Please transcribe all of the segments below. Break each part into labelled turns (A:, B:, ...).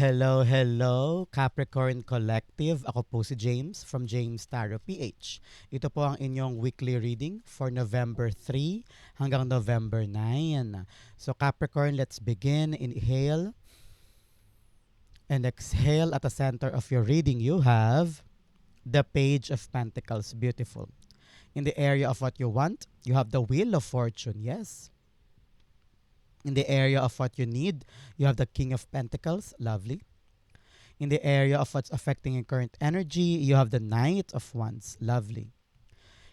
A: Hello, hello, Capricorn Collective. Ako po si James from James Tarot PH. Ito po ang inyong weekly reading for November 3 hanggang November 9. So Capricorn, let's begin. Inhale and exhale at the center of your reading. You have the Page of Pentacles. Beautiful. In the area of what you want, you have the Wheel of Fortune. Yes. In the area of what you need, you have the King of Pentacles. Lovely. In the area of what's affecting your current energy, you have the Knight of Wands. Lovely.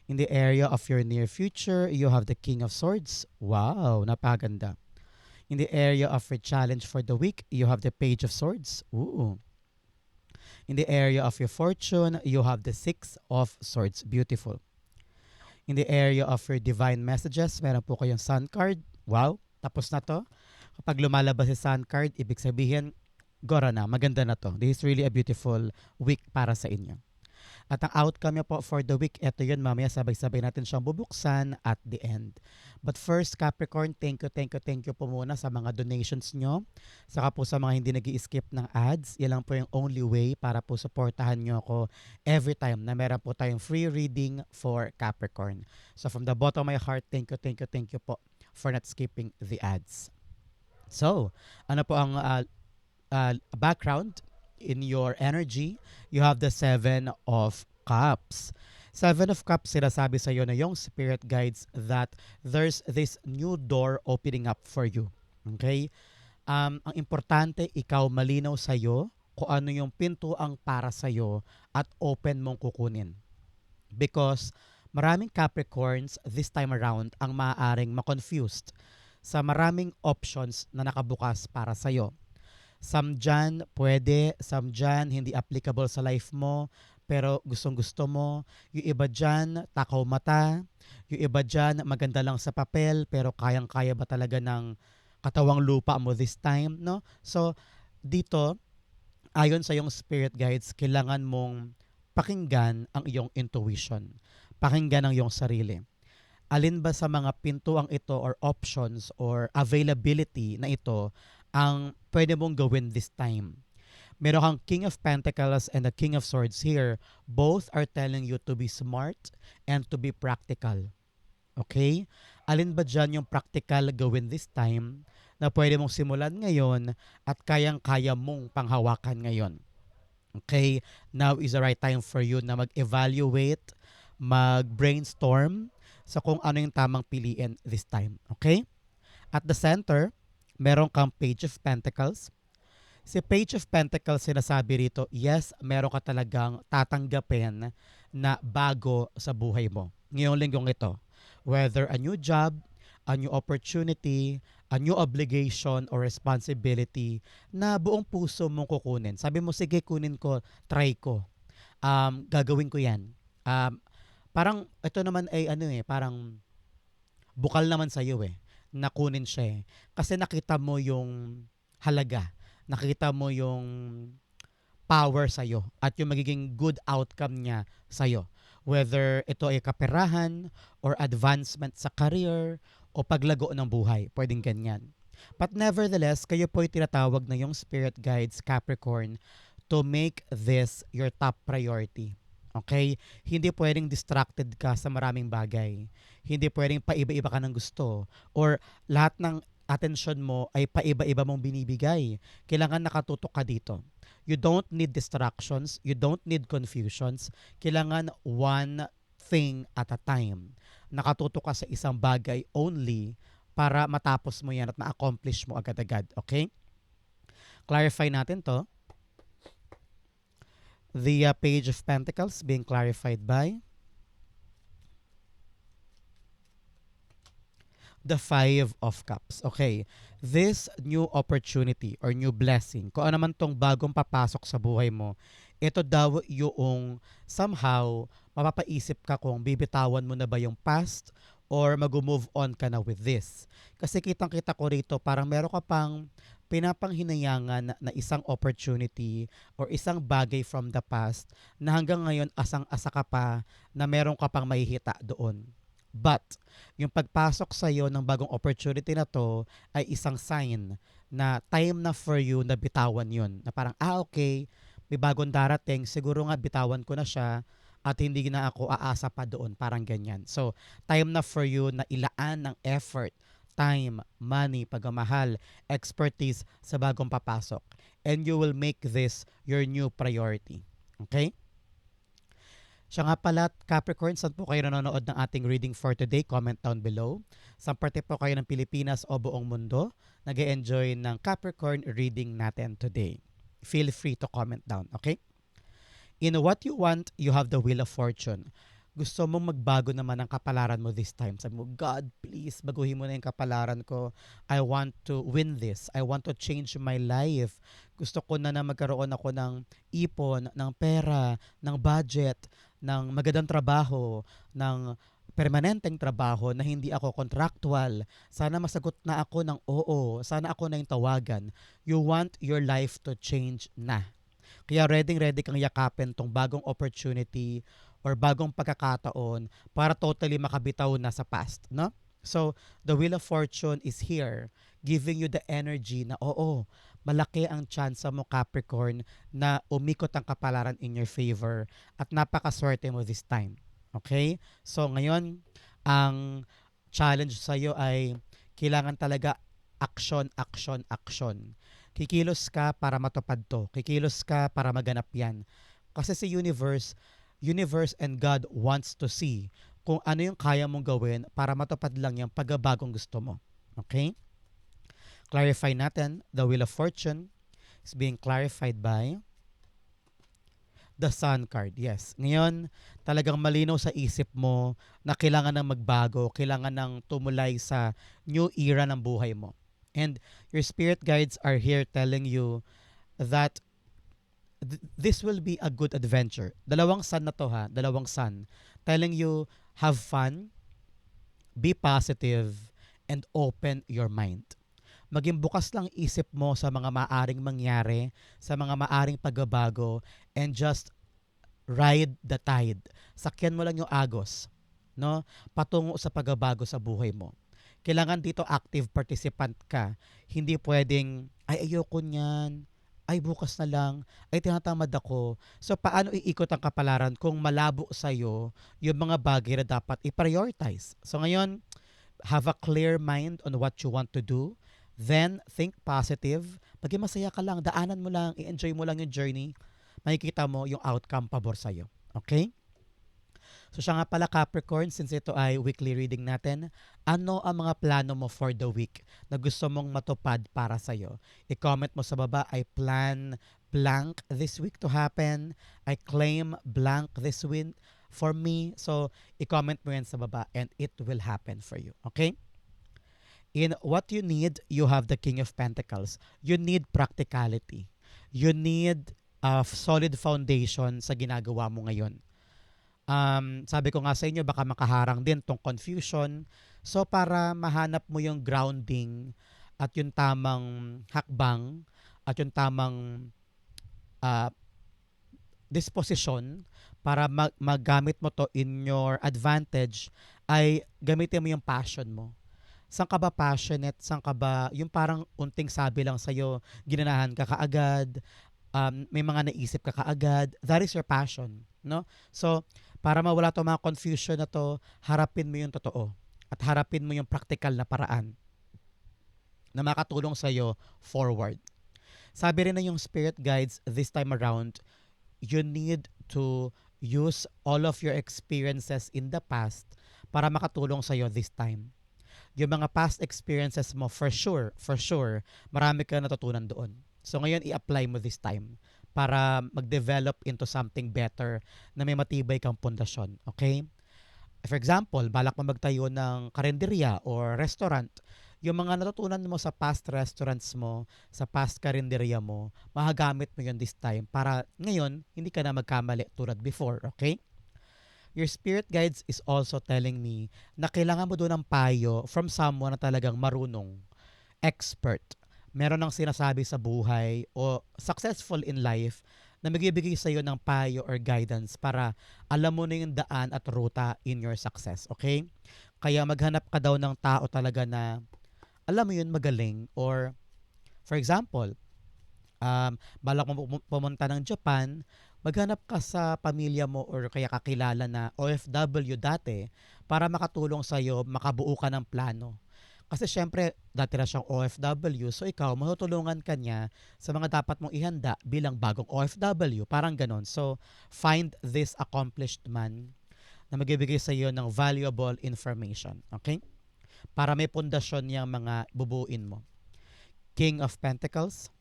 A: In the area of your near future, you have the King of Swords. Wow, napaganda. In the area of your challenge for the week, you have the Page of Swords. Ooh. In the area of your fortune, you have the Six of Swords. Beautiful. In the area of your divine messages, meron po kayong Sun card. Wow, tapos na to. Kapag lumalabas si Sun card, ibig sabihin, gora na, maganda na to. This is really a beautiful week para sa inyo. At ang outcome niya po for the week, ito yun mamaya sabay-sabay natin siyang bubuksan at the end. But first, Capricorn, thank you, thank you, thank you po muna sa mga donations nyo. Saka po sa mga hindi nag skip ng ads. Yan lang po yung only way para po supportahan nyo ako every time na meron po tayong free reading for Capricorn. So from the bottom of my heart, thank you, thank you, thank you po for not skipping the ads. So, ano po ang uh, uh, background in your energy? You have the Seven of Cups. Seven of Cups, sinasabi sa iyo na yung spirit guides that there's this new door opening up for you. Okay? Um, ang importante, ikaw malinaw sa iyo kung ano yung pinto ang para sa iyo at open mong kukunin. Because maraming Capricorns this time around ang maaaring ma-confused sa maraming options na nakabukas para sa iyo. Some dyan pwede, some dyan hindi applicable sa life mo, pero gustong gusto mo. Yung iba dyan, takaw mata. Yung iba dyan, maganda lang sa papel, pero kayang-kaya ba talaga ng katawang lupa mo this time, no? So, dito, ayon sa yung spirit guides, kailangan mong pakinggan ang iyong intuition. Pakinggan ang iyong sarili. Alin ba sa mga pintuang ito or options or availability na ito ang pwede mong gawin this time? Meron kang King of Pentacles and the King of Swords here. Both are telling you to be smart and to be practical. Okay? Alin ba dyan yung practical gawin this time na pwede mong simulan ngayon at kayang-kaya mong panghawakan ngayon? Okay? Now is the right time for you na mag-evaluate, mag-brainstorm sa kung ano yung tamang piliin this time. Okay? At the center, meron kang Page of Pentacles. Si Page of Pentacles sinasabi rito, yes, meron ka talagang tatanggapin na bago sa buhay mo. Ngayong linggong ito, whether a new job, a new opportunity, a new obligation or responsibility na buong puso mong kukunin. Sabi mo, sige, kunin ko, try ko. Um, gagawin ko yan. Um, parang, ito naman ay ano eh, parang bukal naman sa iyo eh, nakunin siya eh. Kasi nakita mo yung halaga, nakita mo yung power sa iyo at yung magiging good outcome niya sa iyo. Whether ito ay kaperahan or advancement sa career o paglago ng buhay, pwedeng ganyan. But nevertheless, kayo po ay tinatawag na yung spirit guides Capricorn to make this your top priority. Okay? Hindi pwedeng distracted ka sa maraming bagay. Hindi pwedeng paiba-iba ka ng gusto. Or lahat ng attention mo ay paiba-iba mong binibigay. Kailangan nakatutok ka dito. You don't need distractions. You don't need confusions. Kailangan one thing at a time. Nakatutok ka sa isang bagay only para matapos mo yan at ma-accomplish mo agad-agad. Okay? Clarify natin to the uh, Page of Pentacles being clarified by the Five of Cups. Okay, this new opportunity or new blessing, kung ano man tong bagong papasok sa buhay mo, ito daw yung somehow mapapaisip ka kung bibitawan mo na ba yung past or mag-move on ka na with this. Kasi kitang-kita ko rito, parang meron ka pang pinapanghinayangan na isang opportunity or isang bagay from the past na hanggang ngayon asang-asa ka pa na meron ka pang mahihita doon. But, yung pagpasok sa iyo ng bagong opportunity na to ay isang sign na time na for you na bitawan yun. Na parang, ah okay, may bagong darating, siguro nga bitawan ko na siya at hindi na ako aasa pa doon. Parang ganyan. So, time na for you na ilaan ng effort, time, money, pagmamahal, expertise sa bagong papasok. And you will make this your new priority. Okay? Siya nga pala, Capricorn, saan po kayo nanonood ng ating reading for today? Comment down below. Saan parte po kayo ng Pilipinas o buong mundo nag enjoy ng Capricorn reading natin today? Feel free to comment down, okay? In what you want, you have the wheel of fortune. Gusto mong magbago naman ang kapalaran mo this time. Sabi mo, God, please, baguhin mo na yung kapalaran ko. I want to win this. I want to change my life. Gusto ko na na magkaroon ako ng ipon, ng pera, ng budget, ng magandang trabaho, ng permanenteng trabaho na hindi ako contractual. Sana masagot na ako ng oo. Sana ako na yung tawagan. You want your life to change na. Kaya ready ready kang yakapin tong bagong opportunity or bagong pagkakataon para totally makabitaw na sa past, no? So, the Wheel of Fortune is here, giving you the energy na, oo, malaki ang chance mo Capricorn na umikot ang kapalaran in your favor at napakaswerte mo this time. Okay? So ngayon, ang challenge sa iyo ay kailangan talaga action, action, action. Kikilos ka para matupad to. Kikilos ka para maganap yan. Kasi si universe, universe and God wants to see kung ano yung kaya mong gawin para matupad lang yung pagbabagong gusto mo. Okay? clarify natin, the Wheel of Fortune is being clarified by the Sun card. Yes. Ngayon, talagang malinaw sa isip mo na kailangan ng magbago, kailangan ng tumulay sa new era ng buhay mo. And your spirit guides are here telling you that th- this will be a good adventure. Dalawang sun na to ha, dalawang sun. Telling you, have fun, be positive, and open your mind maging bukas lang isip mo sa mga maaring mangyari, sa mga maaring pagbabago, and just ride the tide. Sakyan mo lang yung agos, no? Patungo sa pagbabago sa buhay mo. Kailangan dito active participant ka. Hindi pwedeng, ay ayoko niyan, ay bukas na lang, ay tinatamad ako. So paano iikot ang kapalaran kung malabo sa'yo yung mga bagay na dapat i-prioritize? So ngayon, have a clear mind on what you want to do Then, think positive. Maging masaya ka lang, daanan mo lang, i-enjoy mo lang yung journey. Makikita mo yung outcome pabor sa'yo. Okay? So siya nga pala Capricorn, since ito ay weekly reading natin, ano ang mga plano mo for the week na gusto mong matupad para sa'yo? I-comment mo sa baba, I plan blank this week to happen. I claim blank this week for me. So, i-comment mo yan sa baba and it will happen for you. Okay? In what you need, you have the King of Pentacles. You need practicality. You need a solid foundation sa ginagawa mo ngayon. Um, sabi ko nga sa inyo, baka makaharang din tong confusion. So para mahanap mo yung grounding at yung tamang hakbang at yung tamang uh, disposition para mag- magamit mo to in your advantage ay gamitin mo yung passion mo saan ka ba passionate, saan ka ba, yung parang unting sabi lang sa'yo, ginanahan ka kaagad, um, may mga naisip ka kaagad, that is your passion, no? So, para mawala to mga confusion na to, harapin mo yung totoo at harapin mo yung practical na paraan na makatulong sa'yo forward. Sabi rin na yung spirit guides this time around, you need to use all of your experiences in the past para makatulong sa'yo this time yung mga past experiences mo, for sure, for sure, marami ka natutunan doon. So ngayon, i-apply mo this time para mag-develop into something better na may matibay kang pundasyon. Okay? For example, balak mo magtayo ng karinderya or restaurant. Yung mga natutunan mo sa past restaurants mo, sa past karinderya mo, mahagamit mo yun this time para ngayon, hindi ka na magkamali tulad before. Okay? your spirit guides is also telling me na kailangan mo doon ng payo from someone na talagang marunong, expert. Meron ng sinasabi sa buhay o successful in life na magbibigay sa iyo ng payo or guidance para alam mo na yung daan at ruta in your success. Okay? Kaya maghanap ka daw ng tao talaga na alam mo yun magaling or For example, um, balak mo pum- pumunta ng Japan, maghanap ka sa pamilya mo or kaya kakilala na OFW dati para makatulong sa'yo, makabuo ka ng plano. Kasi syempre, dati na siyang OFW, so ikaw, matutulungan ka niya sa mga dapat mong ihanda bilang bagong OFW. Parang ganon. So, find this accomplished man na magbibigay sa iyo ng valuable information. Okay? Para may pundasyon yung mga bubuin mo. King of Pentacles,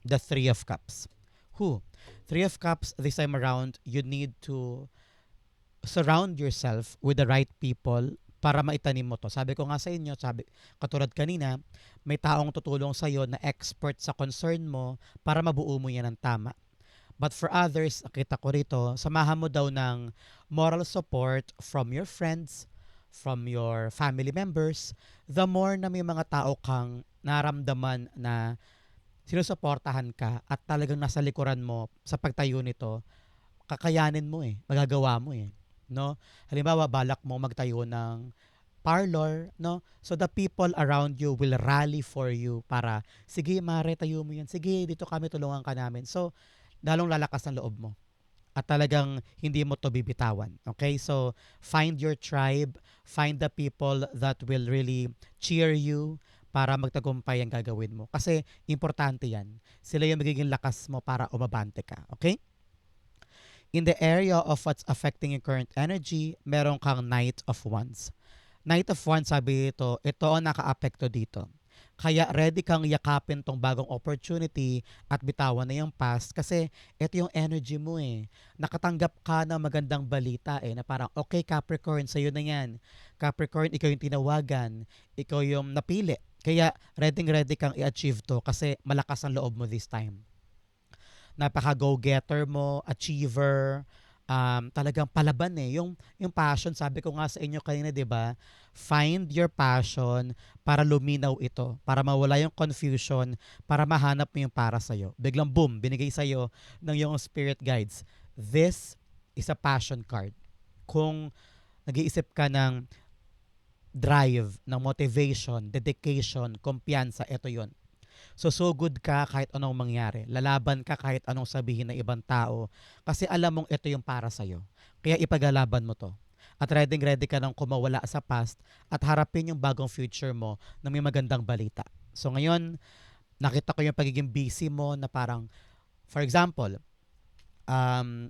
A: the Three of Cups. Who? Three of Cups, this time around, you need to surround yourself with the right people para maitanim mo to. Sabi ko nga sa inyo, sabi, katulad kanina, may taong tutulong sa iyo na expert sa concern mo para mabuo mo yan ng tama. But for others, nakita ko rito, samahan mo daw ng moral support from your friends, from your family members, the more na may mga tao kang naramdaman na sinusuportahan ka at talagang nasa likuran mo sa pagtayo nito, kakayanin mo eh, magagawa mo eh. No? Halimbawa, balak mo magtayo ng parlor, no? So the people around you will rally for you para, sige, mare, tayo mo yan. Sige, dito kami, tulungan ka namin. So, lalong lalakas ang loob mo. At talagang hindi mo to bibitawan. Okay? So, find your tribe, find the people that will really cheer you para magtagumpay ang gagawin mo. Kasi, importante yan. Sila yung magiging lakas mo para umabante ka. Okay? In the area of what's affecting your current energy, meron kang Knight of Wands. Knight of Wands, sabi ito, ito ang naka-apekto dito. Kaya ready kang yakapin tong bagong opportunity at bitawan na yung past kasi ito yung energy mo eh. Nakatanggap ka ng magandang balita eh na parang okay Capricorn, sa'yo na yan. Capricorn, ikaw yung tinawagan, ikaw yung napili. Kaya ready ready kang i-achieve to kasi malakas ang loob mo this time. Napaka go-getter mo, achiever, um, talagang palaban eh. Yung, yung passion, sabi ko nga sa inyo kanina, di ba? Find your passion para luminaw ito, para mawala yung confusion, para mahanap mo yung para sa'yo. Biglang boom, binigay sa'yo ng yung spirit guides. This is a passion card. Kung nag-iisip ka ng drive, ng motivation, dedication, kumpiyansa, ito yon So, so good ka kahit anong mangyari. Lalaban ka kahit anong sabihin ng ibang tao. Kasi alam mong ito yung para sa'yo. Kaya ipagalaban mo to. At ready ready ka nang kumawala sa past at harapin yung bagong future mo na may magandang balita. So ngayon, nakita ko yung pagiging busy mo na parang, for example, um,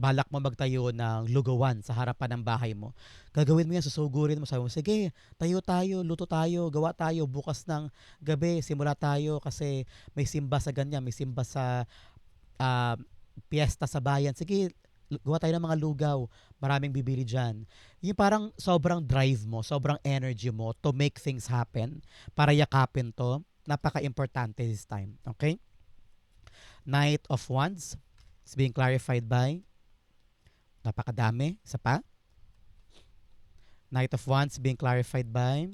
A: balak mo magtayo ng lugawan sa harapan ng bahay mo. Gagawin mo yan, susugurin mo. Sabi mo, sige, tayo tayo, luto tayo, gawa tayo. Bukas ng gabi, simula tayo kasi may simba sa ganyan, may simba sa uh, piyesta sa bayan. Sige, gawa tayo ng mga lugaw. Maraming bibili dyan. Yung parang sobrang drive mo, sobrang energy mo to make things happen para yakapin to. Napaka-importante this time. Okay? Knight of Wands is being clarified by Napakadami. Isa pa. Knight of Wands being clarified by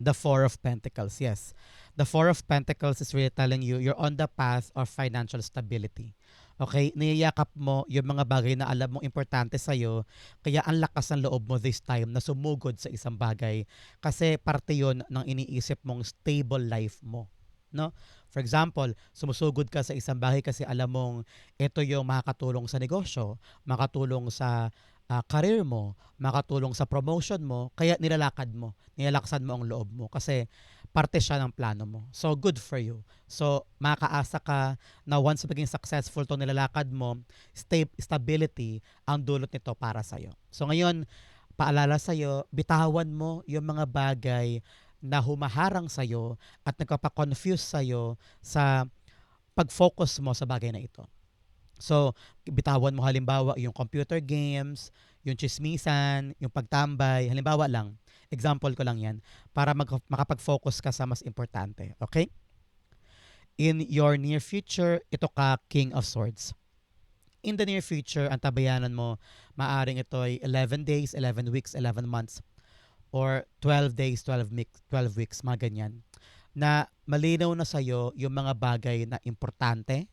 A: the Four of Pentacles. Yes. The Four of Pentacles is really telling you you're on the path of financial stability. Okay? Niyayakap mo yung mga bagay na alam mong importante sa'yo. Kaya ang lakas ng loob mo this time na sumugod sa isang bagay. Kasi parte yon ng iniisip mong stable life mo. No? For example, sumusugod ka sa isang bahay kasi alam mong ito yung makakatulong sa negosyo, makatulong sa uh, career mo, makatulong sa promotion mo, kaya nilalakad mo, nilalaksan mo ang loob mo kasi parte siya ng plano mo. So, good for you. So, makakaasa ka na once maging successful to nilalakad mo, sta- stability ang dulot nito para sa'yo. So, ngayon, paalala sa'yo, bitawan mo yung mga bagay na humaharang sa'yo at nagpapakonfuse sa'yo sa pag-focus mo sa bagay na ito. So, bitawan mo halimbawa yung computer games, yung chismisan, yung pagtambay. Halimbawa lang, example ko lang yan, para mag- makapag-focus ka sa mas importante. Okay? In your near future, ito ka King of Swords. In the near future, ang tabayanan mo, maaring ito ay 11 days, 11 weeks, 11 months or 12 days, 12 weeks, 12 weeks, mga ganyan, na malinaw na sa'yo yung mga bagay na importante,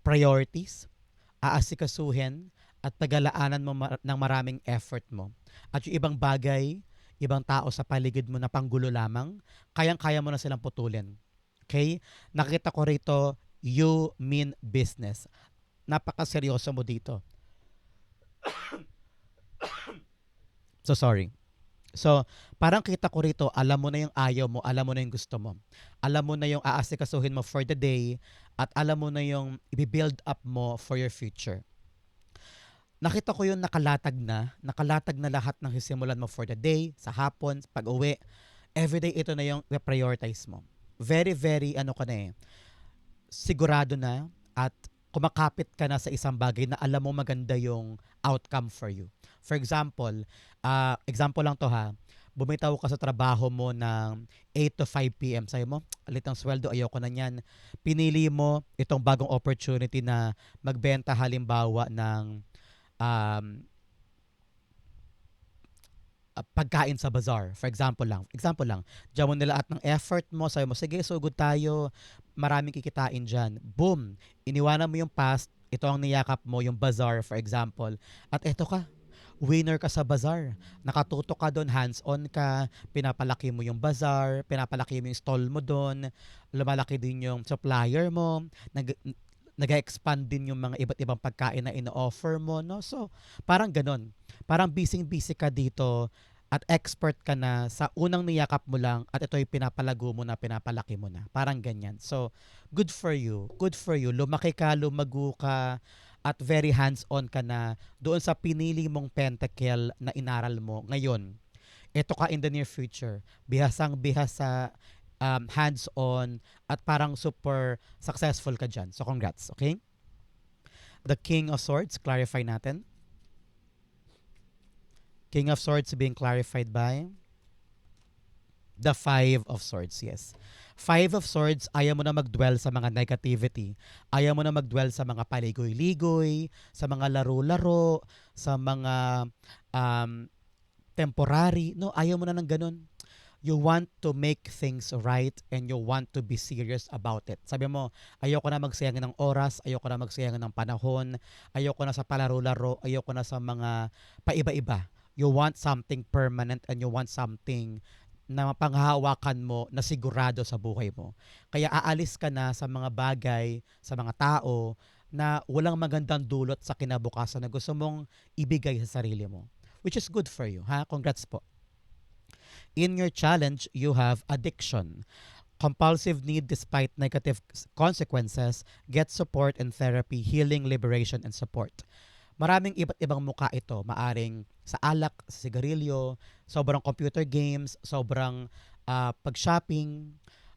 A: priorities, aasikasuhin, at pagalaanan mo mar- ng maraming effort mo. At yung ibang bagay, ibang tao sa paligid mo na panggulo lamang, kayang-kaya mo na silang putulin. Okay? Nakita ko rito, you mean business. Napakaseryoso mo dito. so sorry. So, parang kita ko rito, alam mo na yung ayaw mo, alam mo na yung gusto mo. Alam mo na yung aasikasuhin mo for the day, at alam mo na yung i-build up mo for your future. Nakita ko yung nakalatag na, nakalatag na lahat ng sisimulan mo for the day, sa hapon, pag uwi. Everyday ito na yung prioritize mo. Very, very, ano ka na eh, sigurado na at kumakapit ka na sa isang bagay na alam mo maganda yung outcome for you. For example, ah, example lang to ha, bumitaw ka sa trabaho mo ng 8 to 5 p.m. Sabi mo, alit ang sweldo, ayoko na yan. Pinili mo itong bagong opportunity na magbenta halimbawa ng um, ah, pagkain sa bazaar. For example lang. Example lang. Diyan mo nila at ng effort mo. Sabi mo, sige, so good tayo. Maraming kikitain dyan. Boom. Iniwanan mo yung past. Ito ang niyakap mo, yung bazaar, for example. At eto ka. Winner ka sa bazaar. Nakatuto ka doon, hands-on ka, pinapalaki mo yung bazaar, pinapalaki mo yung stall mo doon, lumalaki din yung supplier mo, nag, nag-expand din yung mga iba't ibang pagkain na ino-offer mo, no? So, parang ganon. Parang busy-busy ka dito at expert ka na sa unang niyakap mo lang at ito'y pinapalago mo na, pinapalaki mo na. Parang ganyan. So, good for you. Good for you. Lumaki ka, lumago ka, at very hands-on ka na doon sa pinili mong pentacle na inaral mo ngayon. Ito ka in the near future. Bihasang bihasa, um, hands-on, at parang super successful ka dyan. So, congrats. Okay? The King of Swords, clarify natin. King of Swords being clarified by the Five of Swords, yes. Five of Swords, ayaw mo na mag-dwell sa mga negativity. Ayaw mo na mag-dwell sa mga paligoy-ligoy, sa mga laro-laro, sa mga um, temporary. No, ayaw mo na ng ganun. You want to make things right and you want to be serious about it. Sabi mo, ayoko na magsayang ng oras, ayoko na magsayang ng panahon, ayoko na sa palaro-laro, ayoko na sa mga paiba-iba. You want something permanent and you want something na panghahawakan mo na sigurado sa buhay mo. Kaya aalis ka na sa mga bagay, sa mga tao na walang magandang dulot sa kinabukasan na gusto mong ibigay sa sarili mo. Which is good for you, ha? Congrats po. In your challenge, you have addiction. Compulsive need despite negative consequences, get support and therapy, healing, liberation, and support. Maraming iba't ibang muka ito. Maaring sa alak, sa sigarilyo, sobrang computer games, sobrang ah, pag-shopping,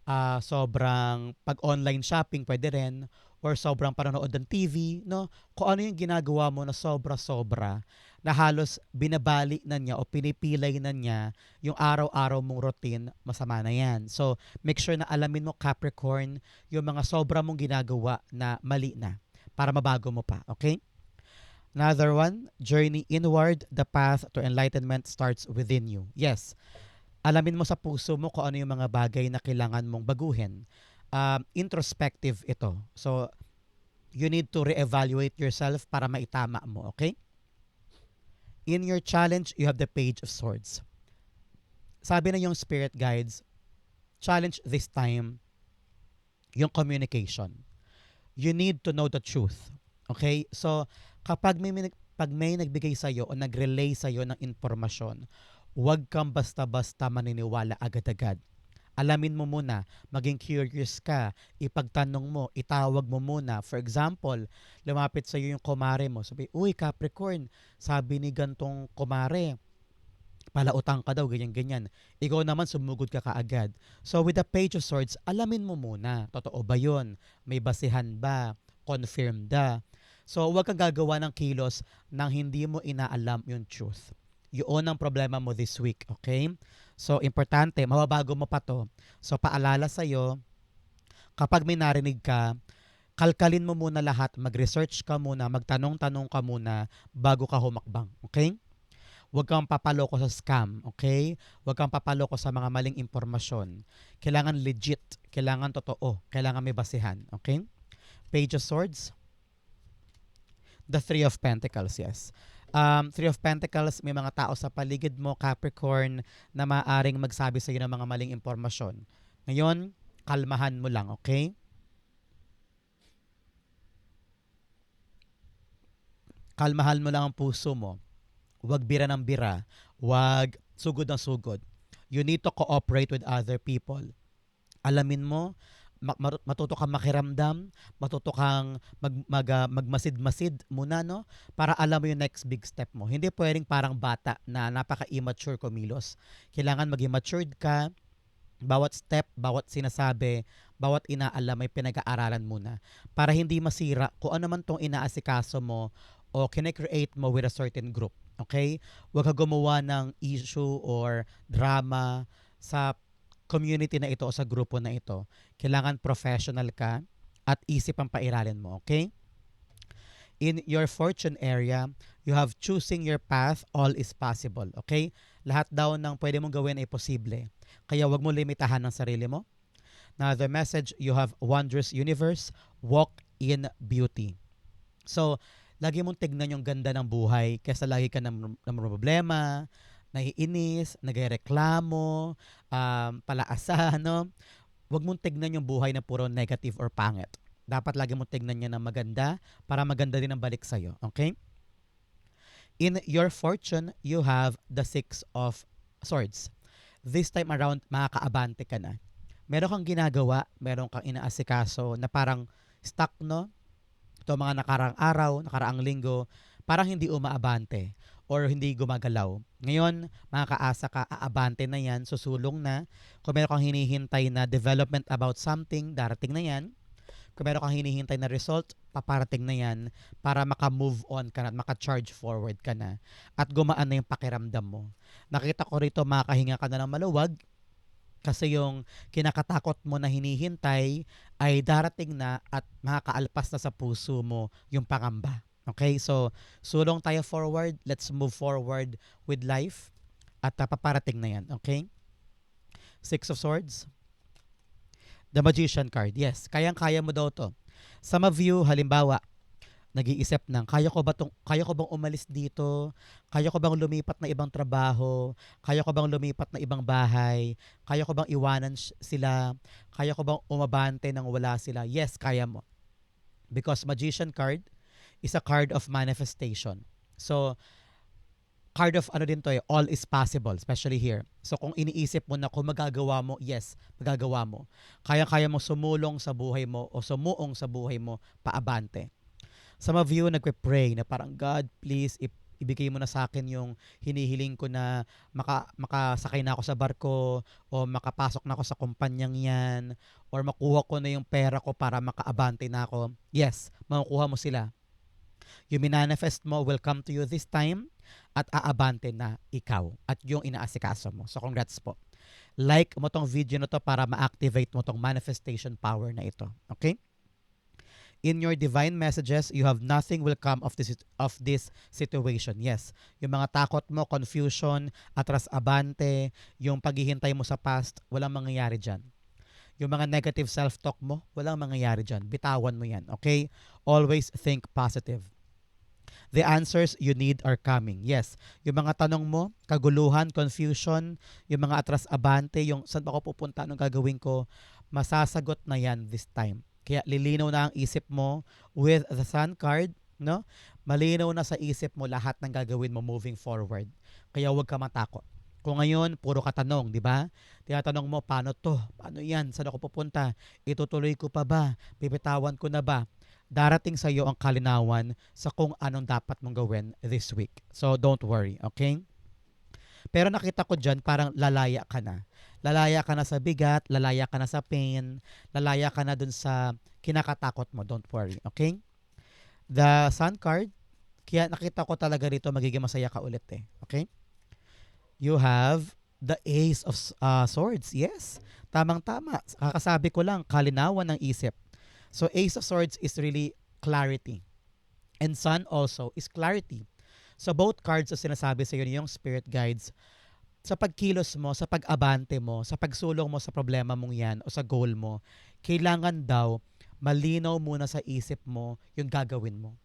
A: ah, sobrang pag-online shopping pwede rin, or sobrang panonood ng TV, no? Kung ano yung ginagawa mo na sobra-sobra, na halos binabali na niya o pinipilay na niya yung araw-araw mong routine, masama na yan. So, make sure na alamin mo, Capricorn, yung mga sobra mong ginagawa na mali na para mabago mo pa, okay? Another one, journey inward, the path to enlightenment starts within you. Yes, alamin mo sa puso mo kung ano yung mga bagay na kailangan mong baguhin. Um, introspective ito. So, you need to reevaluate yourself para maitama mo, okay? In your challenge, you have the Page of Swords. Sabi na yung spirit guides, challenge this time yung communication. You need to know the truth. Okay? So, kapag may, pag may nagbigay sa'yo o nag-relay sa'yo ng informasyon, huwag kang basta-basta maniniwala agad-agad. Alamin mo muna, maging curious ka, ipagtanong mo, itawag mo muna. For example, lumapit sa'yo yung kumare mo. Sabi, uy Capricorn, sabi ni gantong kumare, palautang ka daw, ganyan-ganyan. Ikaw naman sumugod ka kaagad. So with the Page of Swords, alamin mo muna, totoo ba yun? May basihan ba? Confirmed ba? So huwag kang gagawa ng kilos nang hindi mo inaalam yung truth. Yun ang problema mo this week, okay? So importante, mababago mo pa to. So paalala sa'yo, kapag may narinig ka, kalkalin mo muna lahat, mag-research ka muna, magtanong-tanong ka muna bago ka humakbang, okay? Huwag kang papaloko sa scam, okay? Huwag kang papaloko sa mga maling impormasyon. Kailangan legit, kailangan totoo, kailangan may basihan, okay? Page of Swords. The Three of Pentacles, yes. Um, Three of Pentacles, may mga tao sa paligid mo, Capricorn, na maaring magsabi sa iyo ng mga maling impormasyon. Ngayon, kalmahan mo lang, okay? Kalmahan mo lang ang puso mo. Huwag bira ng bira. Huwag sugod ng sugod. You need to cooperate with other people. Alamin mo, matuto kang makiramdam, matuto kang mag, mag, ah, magmasid-masid muna, no? Para alam mo yung next big step mo. Hindi pwedeng parang bata na napaka-immature kumilos. Kailangan maging matured ka, bawat step, bawat sinasabi, bawat inaalam may pinag-aaralan muna para hindi masira kung ano man tong inaasikaso mo o kine-create mo with a certain group. Okay? Huwag ka gumawa ng issue or drama sa community na ito o sa grupo na ito. Kailangan professional ka at isip ang pairalin mo. Okay? In your fortune area, you have choosing your path, all is possible. Okay? Lahat daw ng pwede mong gawin ay posible. Kaya wag mo limitahan ng sarili mo. Now, the message, you have wondrous universe, walk in beauty. So, lagi mong tignan yung ganda ng buhay kaysa lagi ka ng, ng problema, naiinis, nagreklamo, um, palaasa, no? Huwag mong tignan yung buhay na puro negative or pangit. Dapat lagi mong tignan niya ng maganda para maganda din ang balik sa'yo. Okay? In your fortune, you have the Six of Swords. This time around, makakaabante ka na. Meron kang ginagawa, meron kang inaasikaso na parang stuck, no? Ito mga nakarang araw, nakaraang linggo, parang hindi umaabante or hindi gumagalaw. Ngayon, makakaasa ka, aabante na yan, susulong na. Kung meron kang hinihintay na development about something, darating na yan. Kung meron kang hinihintay na result, paparating na yan para maka-move on ka na at maka-charge forward ka na. At gumaan na yung pakiramdam mo. Nakita ko rito, makakahinga ka na ng maluwag kasi yung kinakatakot mo na hinihintay ay darating na at makakaalpas na sa puso mo yung pangamba. Okay, so sulong tayo forward. Let's move forward with life. At uh, paparating na yan. Okay? Six of Swords. The Magician card. Yes, kayang-kaya mo daw to. Some of you, halimbawa, nag-iisip ng, kaya ko ba tong, kaya ko bang umalis dito? Kaya ko bang lumipat na ibang trabaho? Kaya ko bang lumipat na ibang bahay? Kaya ko bang iwanan sila? Kaya ko bang umabante nang wala sila? Yes, kaya mo. Because Magician card, is a card of manifestation. So, card of ano din to eh, all is possible, especially here. So, kung iniisip mo na kung magagawa mo, yes, magagawa mo. Kaya-kaya mo sumulong sa buhay mo o sumuong sa buhay mo, paabante. Some of you nagpe-pray na parang, God, please, if ibigay mo na sa akin yung hinihiling ko na maka, makasakay na ako sa barko o makapasok na ako sa kumpanyang yan or makuha ko na yung pera ko para makaabante na ako. Yes, makukuha mo sila yung minanifest mo will come to you this time at aabante na ikaw at yung inaasikaso mo. So congrats po. Like mo tong video na to para ma-activate mo tong manifestation power na ito. Okay? In your divine messages, you have nothing will come of this of this situation. Yes, yung mga takot mo, confusion, atras abante, yung paghihintay mo sa past, walang mangyayari diyan. Yung mga negative self-talk mo, walang mangyayari diyan. Bitawan mo 'yan, okay? Always think positive. The answers you need are coming. Yes, yung mga tanong mo, kaguluhan, confusion, yung mga atras abante, yung saan ako pupunta, anong gagawin ko, masasagot na yan this time. Kaya lilinaw na ang isip mo with the sun card, no? Malinaw na sa isip mo lahat ng gagawin mo moving forward. Kaya huwag ka matakot. Kung ngayon, puro katanong, di ba? Tinatanong mo, paano to? Paano yan? Saan ako pupunta? Itutuloy ko pa ba? Pipitawan ko na ba? Darating sa iyo ang kalinawan sa kung anong dapat mong gawin this week. So don't worry, okay? Pero nakita ko dyan, parang lalaya ka na. Lalaya ka na sa bigat, lalaya ka na sa pain, lalaya ka na dun sa kinakatakot mo. Don't worry, okay? The sun card, kaya nakita ko talaga rito magiging masaya ka ulit eh. Okay? You have the ace of uh, swords. Yes, tamang-tama. Kakasabi ko lang, kalinawan ng isip So Ace of Swords is really clarity. And Sun also is clarity. So both cards na sinasabi sa iyo yung spirit guides sa pagkilos mo, sa pag-abante mo, sa pagsulong mo sa problema mong yan o sa goal mo, kailangan daw malinaw muna sa isip mo yung gagawin mo.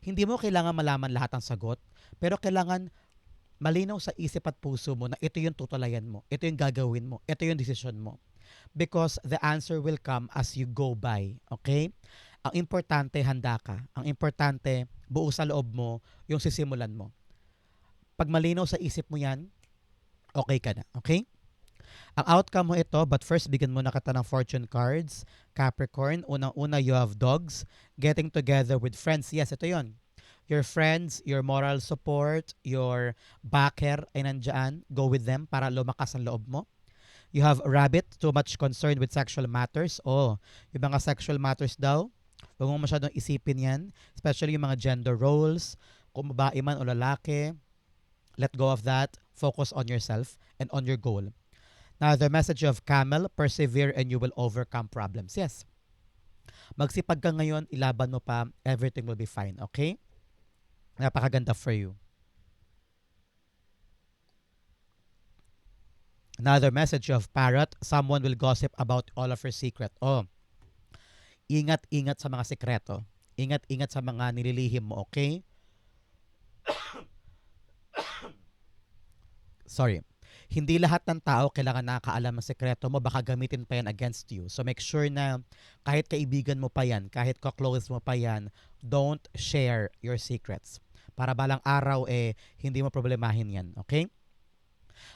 A: Hindi mo kailangan malaman lahat ng sagot, pero kailangan malinaw sa isip at puso mo na ito yung tutulayan mo, ito yung gagawin mo, ito yung desisyon mo. Because the answer will come as you go by, okay? Ang importante, handa ka. Ang importante, buo sa loob mo yung sisimulan mo. Pag malinaw sa isip mo yan, okay ka na, okay? Ang outcome mo ito, but first, bigyan mo na kita ng fortune cards. Capricorn, unang-una, you have dogs. Getting together with friends. Yes, ito yon. Your friends, your moral support, your backer ay nandyan. Go with them para lumakas ang loob mo. You have rabbit, too much concerned with sexual matters. Oh, yung mga sexual matters daw, huwag mo masyadong isipin yan. Especially yung mga gender roles, kung babae man o lalaki. Let go of that. Focus on yourself and on your goal. Now, the message of camel, persevere and you will overcome problems. Yes. Magsipag ka ngayon, ilaban mo pa, everything will be fine. Okay? Napakaganda for you. Another message of parrot, someone will gossip about all of your secret. Oh, ingat-ingat sa mga sekreto. Ingat-ingat sa mga nililihim mo, okay? Sorry. Hindi lahat ng tao kailangan nakakaalam ng sekreto mo, baka gamitin pa yan against you. So make sure na kahit kaibigan mo pa yan, kahit ka-close mo pa yan, don't share your secrets. Para balang araw eh, hindi mo problemahin yan, okay?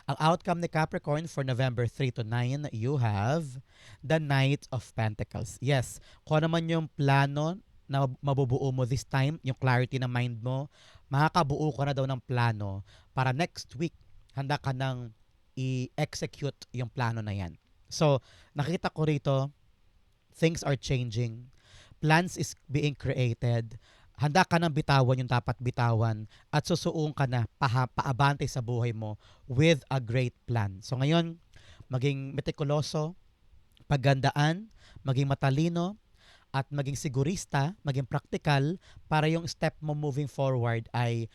A: Ang outcome ni Capricorn for November 3 to 9, you have the Knight of Pentacles. Yes, kung ano man yung plano na mabubuo mo this time, yung clarity ng mind mo, makakabuo ka na daw ng plano para next week, handa ka ng i-execute yung plano na yan. So, nakita ko rito, things are changing. Plans is being created. Handa ka ng bitawan yung dapat bitawan at susuong ka na paha, paabante sa buhay mo with a great plan. So ngayon, maging metikuloso, paggandaan, maging matalino, at maging sigurista, maging practical para yung step mo moving forward ay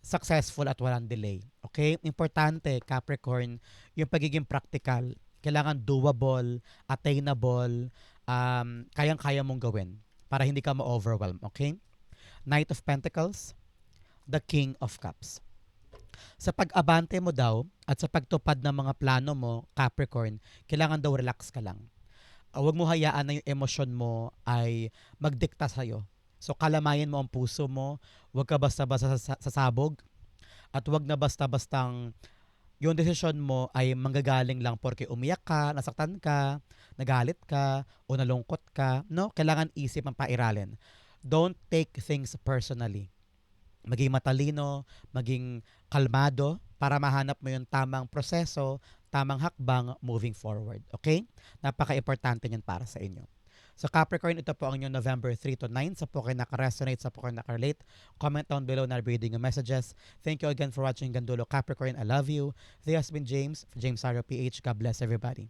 A: successful at walang delay. Okay? Importante, Capricorn, yung pagiging practical. Kailangan doable, attainable, um, kayang-kaya mong gawin para hindi ka ma-overwhelm. Okay? Knight of Pentacles, the King of Cups. Sa pag-abante mo daw at sa pagtupad ng mga plano mo, Capricorn, kailangan daw relax ka lang. Uh, huwag mo hayaan na yung emosyon mo ay magdikta sa'yo. So kalamayin mo ang puso mo, huwag ka basta-basta sa- sasabog, at huwag na basta-bastang yung desisyon mo ay manggagaling lang porque umiyak ka, nasaktan ka, nagalit ka, o nalungkot ka. No? Kailangan isip ang pairalin. Don't take things personally. Maging matalino, maging kalmado para mahanap mo yung tamang proseso, tamang hakbang moving forward. Okay? Napaka-importante niyan para sa inyo. So Capricorn, ito po ang inyong November 3 to 9. Sa po kayo naka-resonate, sa po kayo naka-relate. Comment down below na reading yung messages. Thank you again for watching Gandulo Capricorn. I love you. This has been James, James Saro PH. God bless everybody.